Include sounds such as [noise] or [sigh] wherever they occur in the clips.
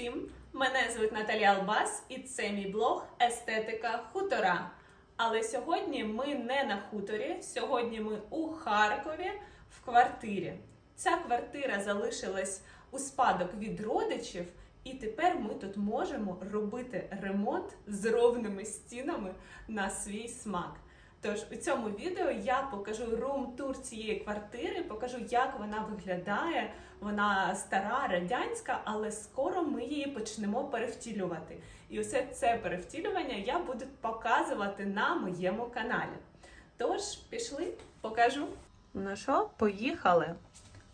всім! Мене звуть Наталія Албас, і це мій блог Естетика хутора. Але сьогодні ми не на хуторі, сьогодні ми у Харкові в квартирі. Ця квартира залишилась у спадок від родичів, і тепер ми тут можемо робити ремонт з ровними стінами на свій смак. Тож у цьому відео я покажу рум-тур цієї квартири, покажу, як вона виглядає. Вона стара, радянська, але скоро ми її почнемо перевтілювати. І усе це перевтілювання я буду показувати на моєму каналі. Тож, пішли, покажу. Ну що, поїхали.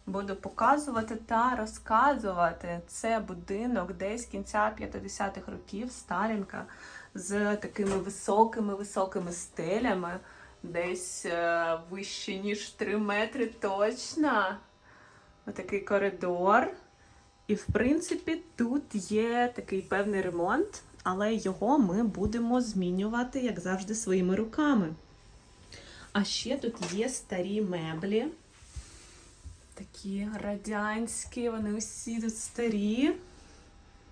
Буду показувати та розказувати. Це будинок десь кінця 50-х років, Сталінка, з такими високими-високими стелями, десь е, вище, ніж 3 метри точно. Отакий коридор. І, в принципі, тут є такий певний ремонт, але його ми будемо змінювати, як завжди, своїми руками. А ще тут є старі меблі. Такі радянські, вони усі тут старі.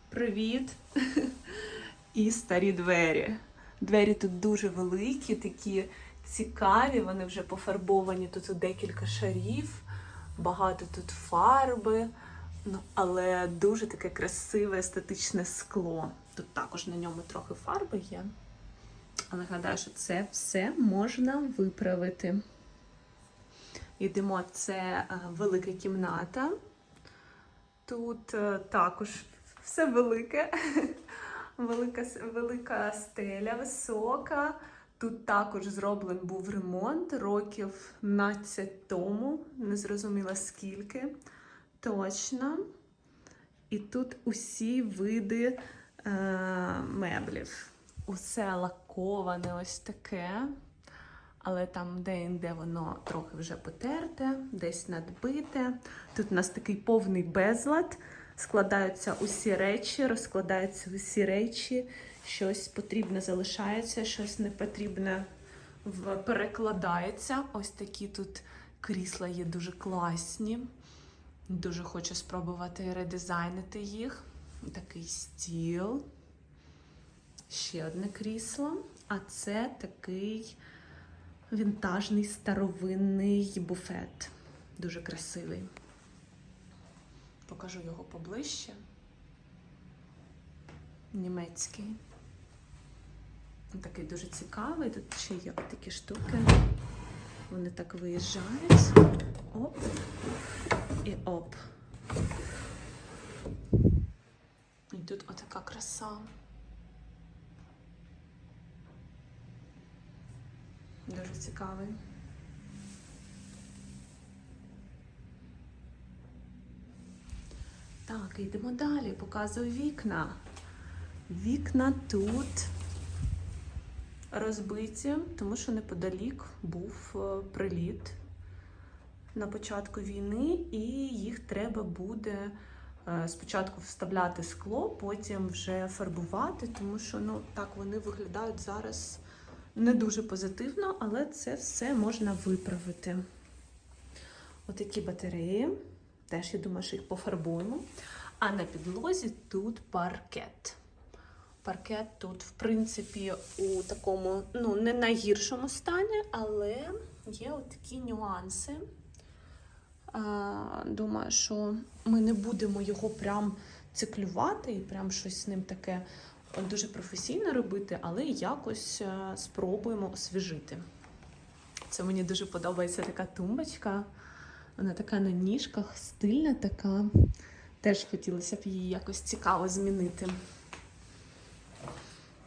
Привіт! [laughs] І старі двері. Двері тут дуже великі, такі цікаві, вони вже пофарбовані тут декілька шарів, багато тут фарби, ну, але дуже таке красиве естетичне скло. Тут також на ньому трохи фарби є. Але гадаю, що це все можна виправити. Йдемо, це е, велика кімната. Тут е, також все велике. [laughs] Велика, велика стеля, висока. Тут також зроблений був ремонт років 15 тому, не зрозуміла скільки точно. І тут усі види е, меблів. Усе лаковане ось таке. Але там де-інде воно трохи вже потерте, десь надбите. Тут у нас такий повний безлад. Складаються усі речі, розкладаються усі речі, щось потрібне залишається, щось непотрібне перекладається. Ось такі тут крісла є дуже класні. Дуже хочу спробувати редизайнити їх. Такий стіл. Ще одне крісло. А це такий вінтажний старовинний буфет. Дуже красивий. Покажу його поближче. Німецький. Він Такий дуже цікавий. Тут ще є такі штуки. Вони так виїжджають. Оп. І оп. І тут отака краса. Дуже цікавий. Так, йдемо далі. Показую вікна. Вікна тут розбиті, тому що неподалік був е, приліт на початку війни, і їх треба буде е, спочатку вставляти скло, потім вже фарбувати, тому що ну, так вони виглядають зараз не дуже позитивно, але це все можна виправити. Отакі батареї. Теж я думаю, що їх пофарбуємо. А на підлозі тут паркет. Паркет тут, в принципі, у такому, ну, не найгіршому стані, але є такі нюанси. Думаю, що ми не будемо його прям циклювати і прям щось з ним таке дуже професійно робити, але якось е, спробуємо освіжити. Це мені дуже подобається така тумбочка. Вона така на ніжках, стильна така. Теж хотілося б її якось цікаво змінити.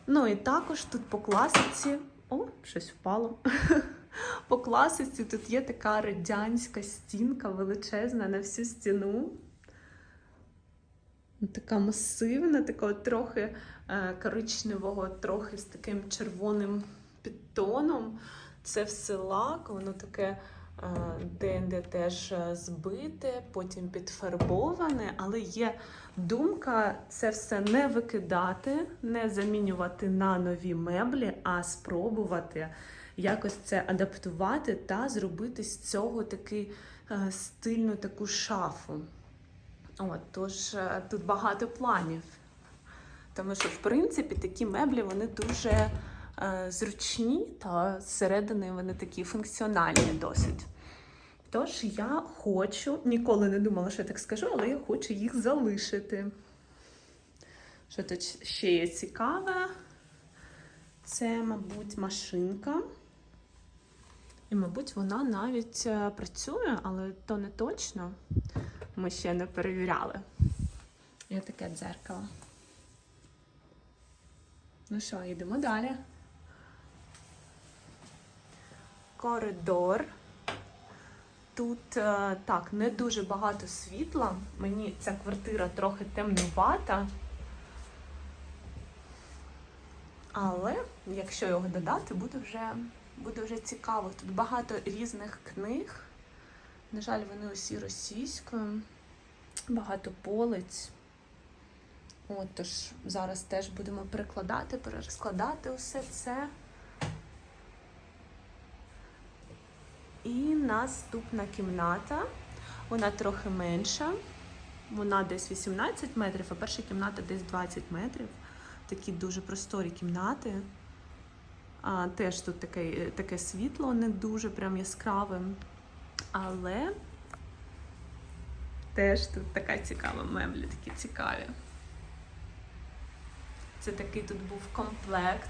Ну і також тут по класиці. О, щось впало. [laughs] По класиці тут є така радянська стінка величезна на всю стіну. Така масивна, такого трохи е, коричневого, трохи з таким червоним підтоном. Це все лак, воно таке е, де-інде теж е, збите, потім підфарбоване, але є думка це все не викидати, не замінювати на нові меблі, а спробувати якось це адаптувати та зробити з цього такий е, стильну таку шафу. От, тож тут багато планів. Тому що, в принципі, такі меблі вони дуже зручні та зсередини вони такі функціональні досить. Тож я хочу, ніколи не думала, що я так скажу, але я хочу їх залишити. Що тут ще є цікаве? Це, мабуть, машинка. І, мабуть, вона навіть е, працює, але то не точно. Ми ще не перевіряли. І таке дзеркало. Ну що, йдемо далі. Коридор. Тут е, так, не дуже багато світла. Мені ця квартира трохи темнувата. Але якщо його додати, буде вже, буде вже цікаво. Тут багато різних книг. На жаль, вони усі російською, багато полиць. От, тож зараз теж будемо перекладати, перескладати усе це. І наступна кімната. Вона трохи менша. Вона десь 18 метрів, а перша кімната десь 20 метрів. Такі дуже просторі кімнати. А, теж тут таке, таке світло, не дуже прям яскраве. Але теж тут така цікава меблі, такі цікаві. Це такий тут був комплект.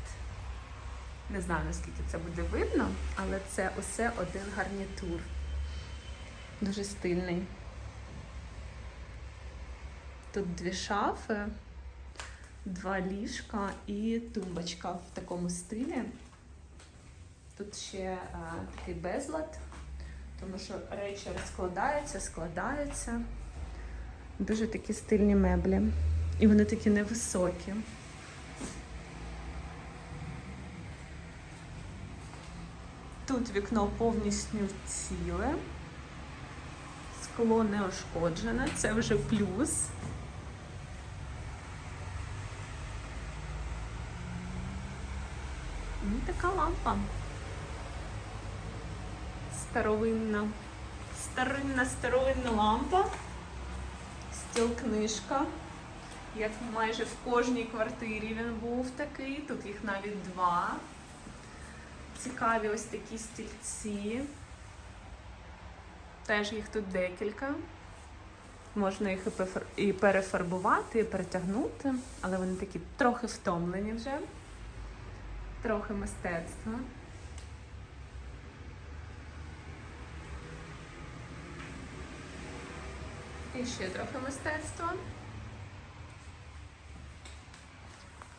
Не знаю, наскільки це буде видно, але це усе один гарнітур. Дуже стильний. Тут дві шафи, два ліжка і тумбочка в такому стилі. Тут ще а, такий безлад, тому що речі розкладаються, складаються. Дуже такі стильні меблі. І вони такі невисокі. Тут вікно повністю ціле, скло не ушкоджене, це вже плюс. І така лампа. Старовинна, старинна старовинна лампа, стіл книжка. Як майже в кожній квартирі він був такий, тут їх навіть два. Цікаві ось такі стільці. Теж їх тут декілька. Можна їх і перефарбувати, і перетягнути, але вони такі трохи втомлені вже. Трохи мистецтва. І ще трохи мистецтва.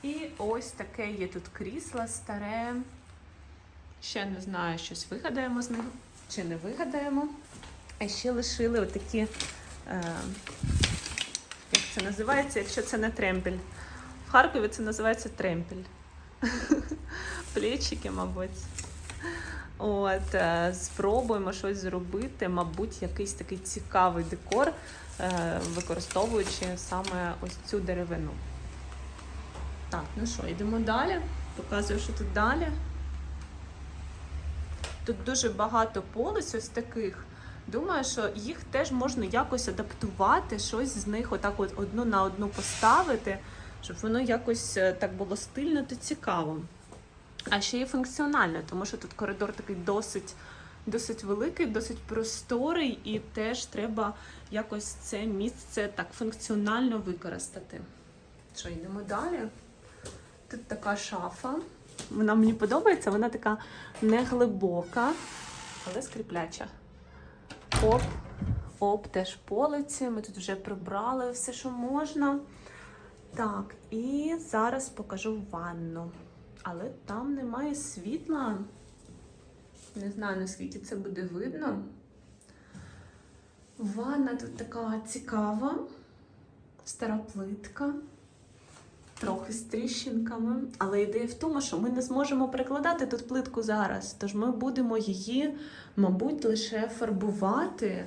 І ось таке є тут крісло старе. Ще не знаю, щось вигадаємо з них чи не вигадаємо. А ще лишили отакі, е, як це називається, якщо це не тремпель. В Харкові це називається тремпель. [laughs] Плечики, мабуть. От, е, спробуємо щось зробити, мабуть, якийсь такий цікавий декор, е, використовуючи саме ось цю деревину. Так, ну що, йдемо далі. Показую, що тут далі. Тут дуже багато полиць ось таких. Думаю, що їх теж можна якось адаптувати, щось з них отак от одну на одну поставити, щоб воно якось е, так було стильно та цікаво. А ще й функціонально, тому що тут коридор такий досить, досить великий, досить просторий, і теж треба якось це місце так функціонально використати. Що, йдемо далі? Тут така шафа. Вона мені подобається, вона така неглибока, але скріпляча. Оп, оп, теж полиці. Ми тут вже прибрали все, що можна. Так, і зараз покажу ванну. Але там немає світла. Не знаю, наскільки це буде видно. Ванна тут така цікава, стара плитка трохи з тріщинками. Але ідея в тому, що ми не зможемо перекладати тут плитку зараз. Тож ми будемо її, мабуть, лише фарбувати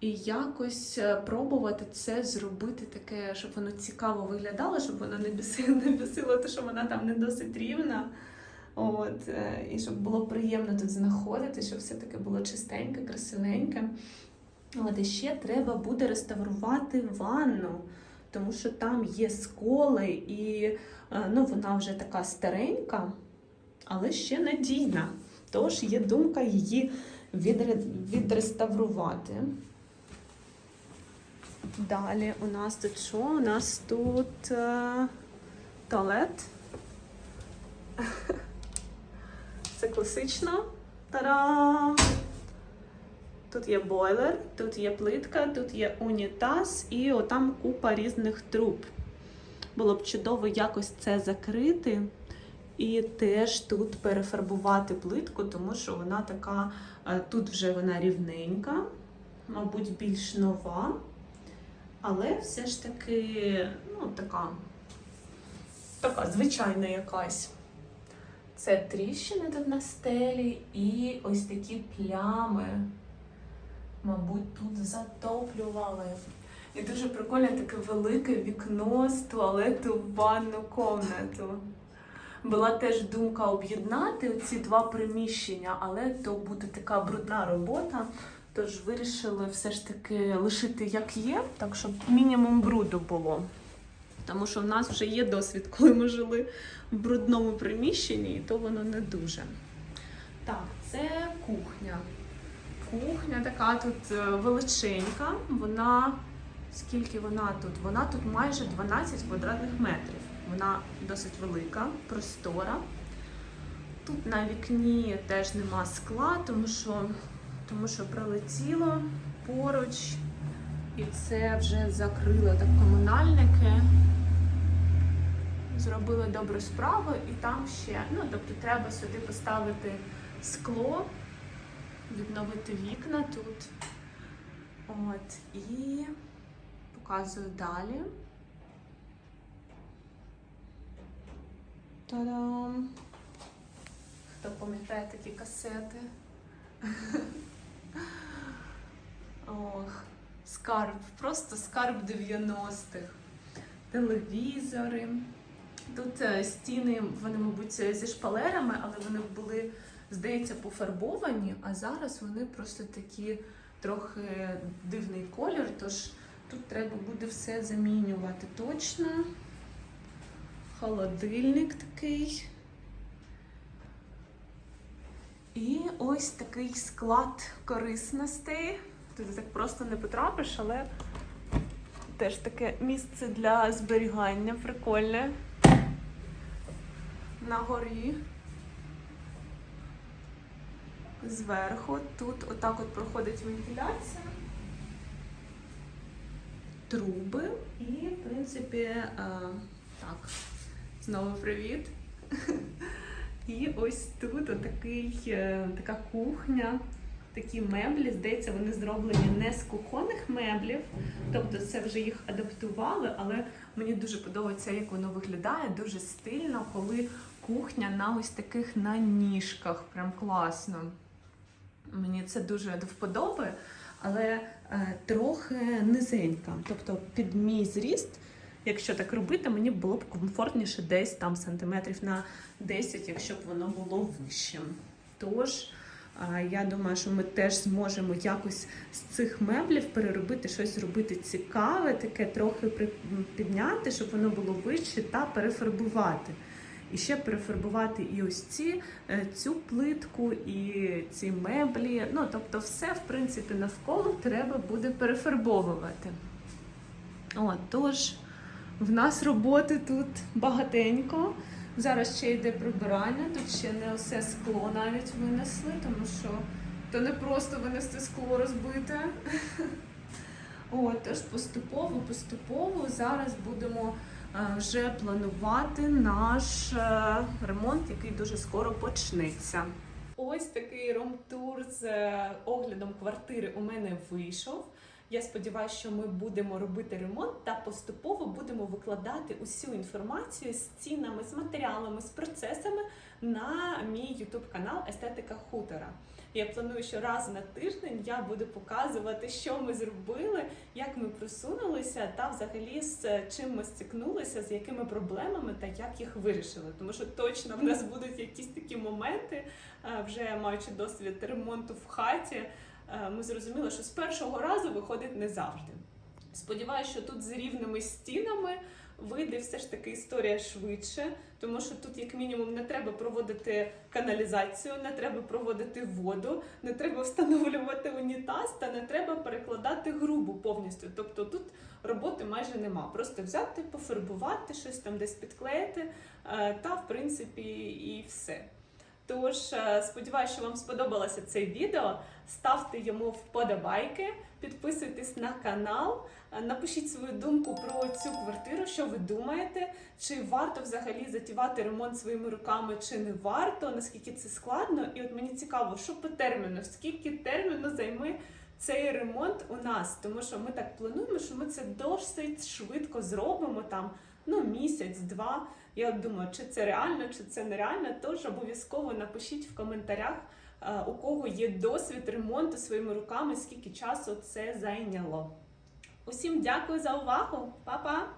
і якось е, пробувати це зробити таке, щоб воно цікаво виглядало, щоб воно не бісило, [laughs] не бісило, те, що вона там не досить рівна. От, е, і щоб було приємно тут знаходити, щоб все таке було чистеньке, красивеньке. От і ще треба буде реставрувати ванну, тому що там є сколи, і е, ну, вона вже така старенька, але ще надійна. Тож є думка її відреставрувати. Далі у нас тут що? У нас тут е, туалет. [laughs] Це класично. Та-дам! Тут є бойлер, тут є плитка, тут є унітаз і отам купа різних труб. Було б чудово якось це закрити і теж тут перефарбувати плитку, тому що вона така, е, тут вже вона рівненька, мабуть, більш нова, але все ж таки, ну, така, така звичайна якась. Це тріщини тут на стелі і ось такі плями. Мабуть, тут затоплювали. І дуже прикольне таке велике вікно з туалету в ванну комнату. Була теж думка об'єднати ці два приміщення, але то буде така брудна робота. Тож вирішили все ж таки лишити як є, так щоб мінімум бруду було. Тому що в нас вже є досвід, коли ми жили в брудному приміщенні, і то воно не дуже. Так, це кухня. Кухня така тут е, величенька. Вона скільки вона тут? Вона тут майже 12 квадратних метрів. Вона досить велика, простора. Тут на вікні теж нема скла, тому що, тому що прилетіло поруч, і це вже закрило так комунальники. Зробили добру справу, і там ще, ну тобто, треба сюди поставити скло, відновити вікна тут. От, і показую далі. Та-дам! Хто пам'ятає такі касети? Ох, скарб, просто скарб 90-х. Телевізори. Тут е, стіни, вони, мабуть, зі шпалерами, але вони були, здається, пофарбовані, а зараз вони просто такі трохи дивний колір, тож тут треба буде все замінювати точно. Холодильник такий. І ось такий склад корисностей. Тут так просто не потрапиш, але теж таке місце для зберігання прикольне. На горі. Зверху тут отак от проходить вентиляція. Труби і, в принципі, е, так, знову привіт. [laughs] І ось тут отакий, е, така кухня, такі меблі. Здається, вони зроблені не з кухонних меблів, тобто це вже їх адаптували, але мені дуже подобається, як воно виглядає, дуже стильно, коли кухня на ось таких на ніжках. Прям класно. Мені це дуже до вподоби, але е, трохи низенька. Тобто під мій зріст, якщо так робити, мені було б комфортніше десь там сантиметрів на 10, якщо б воно було вищим. Тож, е, я думаю, що ми теж зможемо якось з цих меблів переробити щось зробити цікаве, таке трохи підняти, щоб воно було вище та перефарбувати. І ще перефарбувати і ось ці, е, цю плитку, і ці меблі. Ну, тобто, все, в принципі, навколо треба буде перефарбовувати. От, тож, в нас роботи тут багатенько. Зараз ще йде прибирання, тут ще не усе скло навіть винесли, тому що то не просто винести скло розбите. [laughs] От, тож поступово, поступово зараз будемо вже планувати наш е, ремонт, який дуже скоро почнеться. Ось такий ром-тур з е, оглядом квартири у мене вийшов. Я сподіваюся, що ми будемо робити ремонт та поступово будемо викладати усю інформацію з цінами, з матеріалами, з процесами на мій YouTube канал Естетика Хутора. Я планую, що раз на тиждень я буду показувати, що ми зробили, як ми просунулися, та взагалі з чим ми стикнулися, з якими проблемами та як їх вирішили. Тому що точно в нас будуть якісь такі моменти, е, вже маючи досвід ремонту в хаті. Е, ми зрозуміли, що з першого разу виходить не завжди. Сподіваюся, що тут з рівними стінами вийде все ж таки історія швидше, тому що тут, як мінімум, не треба проводити каналізацію, не треба проводити воду, не треба встановлювати унітаз та не треба перекладати грубу повністю. Тобто тут роботи майже нема. Просто взяти, пофарбувати, щось там десь підклеїти, е, та в принципі і все. Тож е, сподіваюся, що вам сподобалося це відео. Ставте йому вподобайки, підписуйтесь на канал, е, напишіть свою думку про цю квартиру, що ви думаєте, чи варто взагалі затівати ремонт своїми руками, чи не варто, наскільки це складно. І от мені цікаво, що по терміну, скільки терміну займе цей ремонт у нас, тому що ми так плануємо, що ми це досить швидко зробимо там. Ну, місяць-два. Я от думаю, чи це реально, чи це нереально. Тож обов'язково напишіть в коментарях, е, у кого є досвід ремонту своїми руками, скільки часу це зайняло. Усім дякую за увагу, Па-па!